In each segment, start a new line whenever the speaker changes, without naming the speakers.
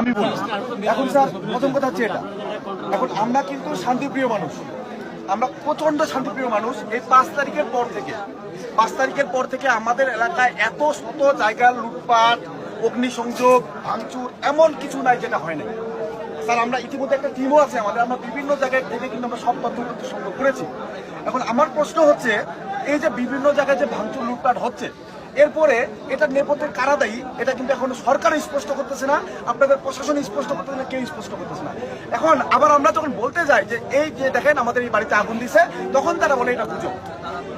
আমি বলি, এখন স্যার, প্রথম কথা হচ্ছে এটা। এখন আমরা কিন্তু শান্তিপ্রিয় মানুষ। আমরা প্রচণ্ড শান্তিপ্রিয় মানুষ এই পাঁচ তারিখের পর থেকে। পাঁচ তারিখের পর থেকে আমাদের এলাকায় এত শত জায়গা, লুটপাট, অগ্নিসংযোগ, ভাঙচুর, এমন কিছু নাই যেটা হয় না স্যার, আমরা ইতিমধ্যে একটা টিমও আছে আমাদের। আমরা বিভিন্ন জায়গায় থেকে কিন্তু আমরা সব তথ্য সংগ্রহ করেছি। এখন আমার প্রশ্ন হচ্ছে, এই যে বিভিন্ন জায়গায় যে ভাঙচুর, লুটপাট হচ্ছে এরপরে এটা নেপথ্যে কারা দায়ী এটা কিন্তু এখন সরকার স্পষ্ট করতেছে না আপনাদের প্রশাসন স্পষ্ট করতেছে না কেউ স্পষ্ট করতেছে না। এখন আবার আমরা যখন বলতে যাই যে এই যে দেখেন আমাদের এই বাড়িতে আগুন দিছে তখন তারা বলে এটা গুজব।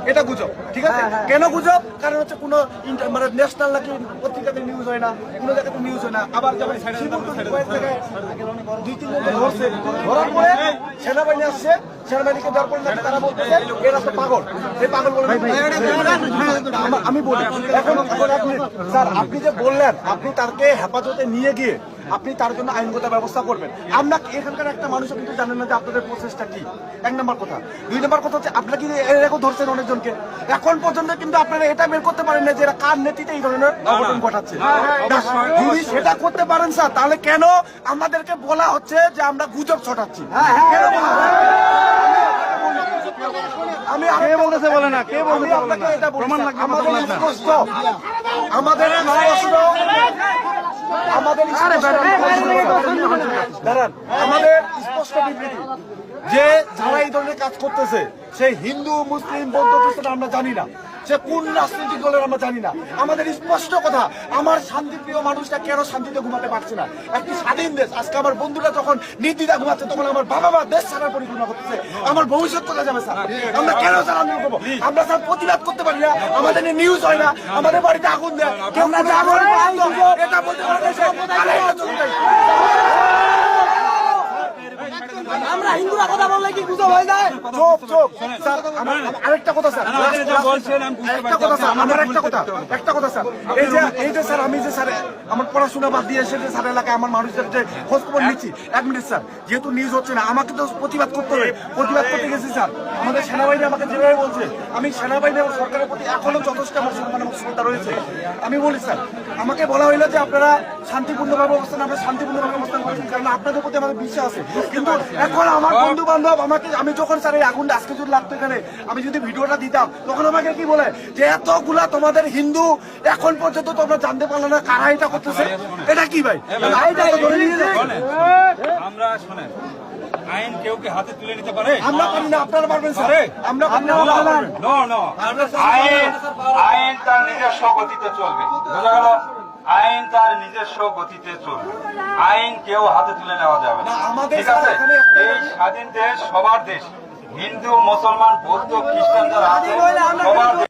এটা গুজব ঠিক আছে? কেন গুজব? কারণ হচ্ছে কোনো ইন্টার- মানে ন্যাশনাল নাকি পত্রিকাতে নিউজ হয় না কোনো জায়গাতে নিউজ হয় না। আবার দুই তিন ধরছে। ধরার পরে সেনাবাহিনী আসছে সেনাবাহিনীকে দেওয়ার পরে তারা বলতেছে এরা তো পাগল এই পাগল বলে আমি বলি এখন এখন আপনি স্যার আপনি যে বললেন আপনি তাকে হেফাজতে নিয়ে গিয়ে আপনি তার জন্য আইনগত ব্যবস্থা করবেন। আমরা এখানকার একটা মানুষ কিন্তু জানেন না যে আপনাদের প্রসেসটা কি। এক নম্বর কথা। দুই নম্বর কথা হচ্ছে আপনারা কি এরকম ধরছেন অনেকজনকে? এখন পর্যন্ত কিন্তু আপনারা এটা বের করতে পারেন না যে এরা কার নেতৃত্বে এই ধরনের অঘটন ঘটাচ্ছে। যদি সেটা করতে পারেন স্যার তাহলে কেন আমাদেরকে বলা হচ্ছে যে আমরা গুজব ছটাচ্ছি? হয়? আমি
কে বলতেছে বলে না? কে বলতেছে বলে না?
আমাদের স্পষ্ট। আমাদের স্পষ্ট। আমাদের দাঁড়ান আমাদের স্পষ্ট বিবৃতি। যে যারা এই ধরনের কাজ করতেছে সেই হিন্দু মুসলিম বৌদ্ধ খ্রিস্টান আমরা জানি না। সে কোন রাজনৈতিক দলের আমরা জানি না। আমাদের স্পষ্ট কথা আমার শান্তিপ্রিয় মানুষটা কেন শান্তিতে ঘুমাতে পারছে না? একটি স্বাধীন দেশ। আজকে আমার বন্ধুরা যখন নির্দিদা ঘুমাচ্ছে তখন আমার বাবা মা দেশ ছাড়ার পরিকল্পনা করতেছে। আমার ভবিষ্যৎ কোথায় যাবে স্যার? আমরা কেন স্যার আন্দোলন করব? আমরা স্যার প্রতিবাদ করতে পারি না। আমাদের নিউজ হয় না। আমাদের বাড়িতে আগুন দেয়। এটা বলতে পারে না, সে আরে, এটা চলে যায়।
আমরা হিন্দুরা কথা বললে কি গুজব হয়ে যায়
চোখ চোখ স্যার আমার আমার আরেকটা কথা স্যার।
আমাদের যা বলছেন আমি বুঝতে
একটা কথা স্যার আমার একটা কথা একটা কথা স্যার। এই যে এই যে স্যার আমি যে স্যার আমার পড়াশোনা বাদ দিয়ে এসে যে স্যার এলাকায় আমার মানুষদের যে খোঁজ খবর নিচ্ছি এক মিনিট স্যার যেহেতু নিউজ হচ্ছে না আমাকে তো প্রতিবাদ করতে হবে। প্রতিবাদ করতে গেছি স্যার। আমাদের সেনাবাহিনী আমাকে যেভাবে বলছে আমি সেনাবাহিনী এবং সরকারের প্রতি এখনও যথেষ্ট আমার সম্মান এবং শ্রদ্ধা রয়েছে। আমি বলি স্যার আমাকে বলা হইল যে আপনারা শান্তিপূর্ণভাবে অবস্থান আমরা শান্তিপূর্ণভাবে অবস্থান করছেন কারণ আপনাদের প্রতি আমাদের বিশ্বাস আছে। কিন্তু এখন আমার বন্ধু বান্ধব আমাকে আমি যখন স্যার এই আগুনটা আজকে যদি লাগতো এখানে আমি যদি ভিডিওটা দিতাম তখন আমাকে কি বলে যে এতগুলা তোমাদের হিন্দু এখন পর্যন্ত তোমরা জানতে পারলে না কারা এটা করতেছে। এটা কি ভাই? এটা তো ধরে নিয়ে
আমরা শোনেন আইন কেউ কি হাতে তুলে নিতে পারে?
আমরা পারি না আপনারা পারবেন স্যার। আমরা পারি না।
নো। নো।
আইন আইন তার নিজস্ব গতিতে চলবে। বোঝা গেল? তার নিজস্ব গতিতে চলবে। আইন কেউ হাতে তুলে নেওয়া যাবে না। ঠিক আছে? এই স্বাধীন দেশ সবার দেশ। হিন্দু মুসলমান বৌদ্ধ খ্রিস্টান যারা আছে সবার